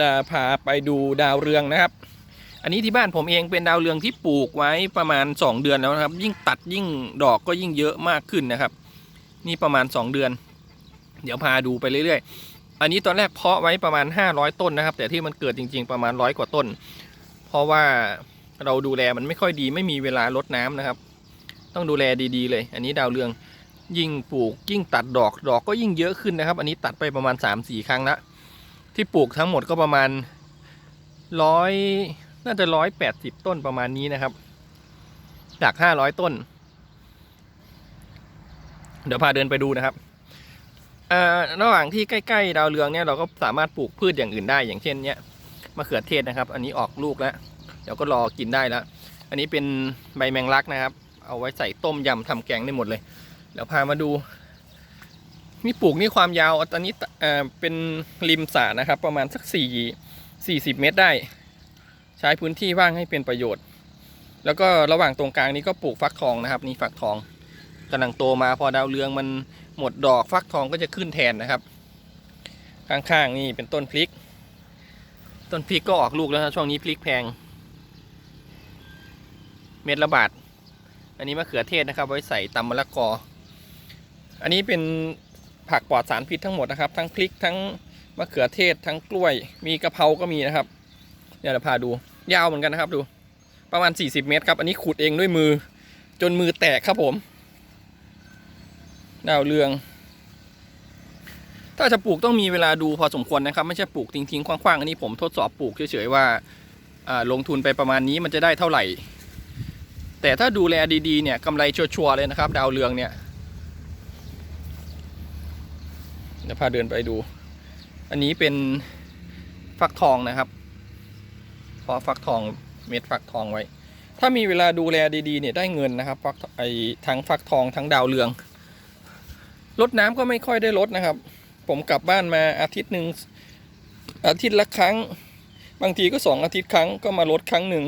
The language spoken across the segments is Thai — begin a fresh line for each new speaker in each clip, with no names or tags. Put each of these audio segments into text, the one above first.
จะพาไปดูดาวเรืองนะครับ อันนี้ที่บ้านผมเองเป็นดาวเรืองที่ปลูกไว้ประมาณ 2 เดือนแล้วนะครับ ยิ่งตัดยิ่งดอกก็ยิ่งเยอะมากขึ้นนะครับ นี่ประมาณ 2 เดือน เดี๋ยวพาดูไปเรื่อยๆ อันนี้ตอนแรกเพาะไว้ประมาณ 500 ต้นนะครับ แต่ที่มันเกิดจริง ๆประมาณร้อยกว่าต้น เพราะว่าเราดูแลมันไม่ค่อยดีไม่มีเวลารดน้ำนะครับ ต้องดูแลดีๆ เลย อันนี้ดาวเรืองยิ่งปลูกยิ่งตัดดอกดอกก็ยิ่งเยอะขึ้นนะครับ อันนี้ตัดไปประมาณ 3-4 ครั้งละ ที่ปลูกทั้งหมดก็ประมาณร้อยน่าจะร้อยแปดสิบต้นประมาณนี้นะครับ จากห้าร้อยต้น เดี๋ยวพาเดินไปดูนะครับระหว่างที่ใกล้ๆดาวเรืองเนี่ยเราก็สามารถปลูกพืชอย่างอื่นได้อย่างเช่นเนี้ยมะเขือเทศนะครับ อันนี้ออกลูกแล้ว เดี๋ยวก็รอกินได้แล้ว อันนี้เป็นใบแมงลักนะครับ เอาไว้ใส่ต้มยำทำแกงได้หมดเลย เดี๋ยวพามาดู นี่ปลูกนี่ความยาวตอนนี้เออเป็นริมสระนะครับ ประมาณสักสี่สี่สิบเมตรได้ ใช้พื้นที่ว่างให้เป็นประโยชน์ แล้วก็ระหว่างตรงกลางนี้ก็ปลูกฟักทองนะครับ นี่ฟักทองกำลังโตมาพอดาวเรืองมันหมดดอกฟักทองก็จะขึ้นแทนนะครับ ข้างๆนี่เป็นต้นพริก ต้นพริกก็ออกลูกแล้วนะช่วงนี้พริกแพง เม็ดละบาท อันนี้มะเขือเทศนะครับ ไว้ใส่ตำมะละกอ อันนี้เป็น ผักปลอดสารพิษทั้งหมดนะครับ ทั้งพริกทั้งมะเขือเทศทั้งกล้วย มีกะเพราก็มีนะครับเดี๋ยวเราพาดู ยาวเหมือนกันนะครับดู ประมาณ 40 เมตรครับ อันนี้ขุดเองด้วยมือ จนมือแตกครับผม ดาวเรือง ถ้าจะปลูกต้องมีเวลาดูพอสมควรนะครับ ไม่ใช่ปลูกทิ้งๆคว้างๆอันนี้ผมทดสอบปลูกเฉยๆว่าลงทุนไปประมาณนี้มันจะได้เท่าไหร่ แต่ถ้าดูแลดีๆเนี่ยกำไรชัวร์ๆเลยนะครับ ดาวเรืองเนี่ย เดี๋ยวพาเดินไปดู อันนี้เป็นฟักทองนะครับพราะฟักทองเม็ดฟักทองไว้ ถ้ามีเวลาดูแลดีๆเนี่ยได้เงินนะครับฟักไอทั้งฟักทองทั้งดาวเรืองรดน้ำก็ไม่ค่อยได้ลดนะครับ ผมกลับบ้านมาอาทิตย์หนึ่งอาทิตย์ละครั้ง บางทีก็สองอาทิตย์ครั้งก็มาลดครั้งหนึ่ง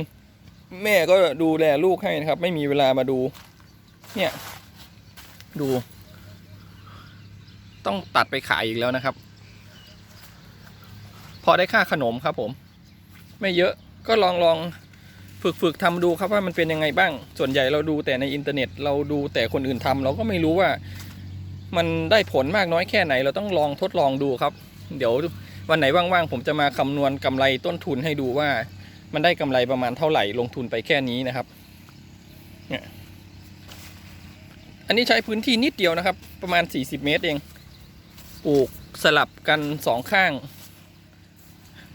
แม่ก็ดูแลลูกให้นะครับ ไม่มีเวลามาดู เนี่ย ดู ต้องตัดไปขายอีกแล้วนะครับ พอได้ค่าขนมครับผม ไม่เยอะก็ลองลองฝึกฝึกทำดูครับว่ามันเป็นยังไงบ้าง ส่วนใหญ่เราดูแต่ในอินเทอร์เน็ต เราดูแต่คนอื่นทำเราก็ไม่รู้ว่า มันได้ผลมากน้อยแค่ไหน เราต้องลองทดลองดูครับ เดี๋ยววันไหนว่างๆผมจะมาคำนวณกำไรต้นทุนให้ดูว่า มันได้กำไรประมาณเท่าไหร่ลงทุนไปแค่นี้นะครับเนี่ยอันนี้ใช้พื้นที่นิดเดียวนะครับ ประมาณ 40 เมตรเอง ปลูกสลับกันสองข้าง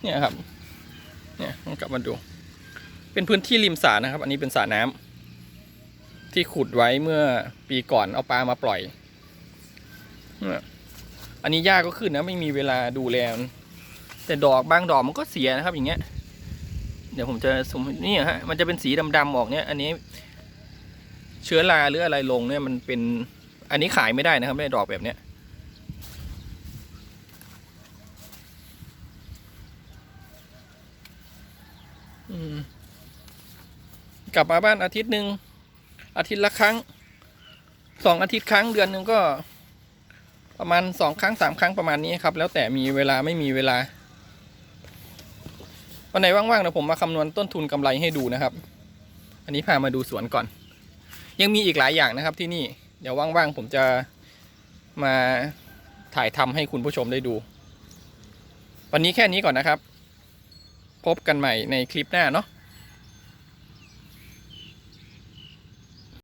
เนี่ยครับ เนี่ยต้องกลับมาดู เป็นพื้นที่ริมสระนะครับ อันนี้เป็นสระน้ำที่ขุดไว้เมื่อปีก่อนเอาปลามาปล่อย อันนี้หญ้าก็ขึ้นนะไม่มีเวลาดูแลแต่ดอกบางดอกมันก็เสียนะครับ อย่างเงี้ย เดี๋ยวผมจะสมนี่ฮะมันจะเป็นสีดำๆออกเนี่ย อันนี้ เชื้อราหรืออะไรลงเนี่ยมันเป็น อันนี้ขายไม่ได้นะครับไม่ได้ดอกแบบเนี้ย กลับมาบ้านอาทิตย์หนึ่งอาทิตย์ละครั้งสองอาทิตย์ครั้งเดือนหนึ่งก็ ประมาณสองครั้งสามครั้งประมาณนี้ครับ แล้วแต่มีเวลาไม่มีเวลาวันไหนว่างๆเดี๋ยวผมมาคำนวณต้นทุนกำไรให้ดูนะครับ อันนี้พามาดูสวนก่อน ยังมีอีกหลายอย่างนะครับที่นี่เดี๋ยวว่างๆผมจะมาถ่ายทำให้คุณผู้ชมได้ดู วันนี้แค่นี้ก่อนนะครับ พบกันใหม่ในคลิปหน้าเนาะ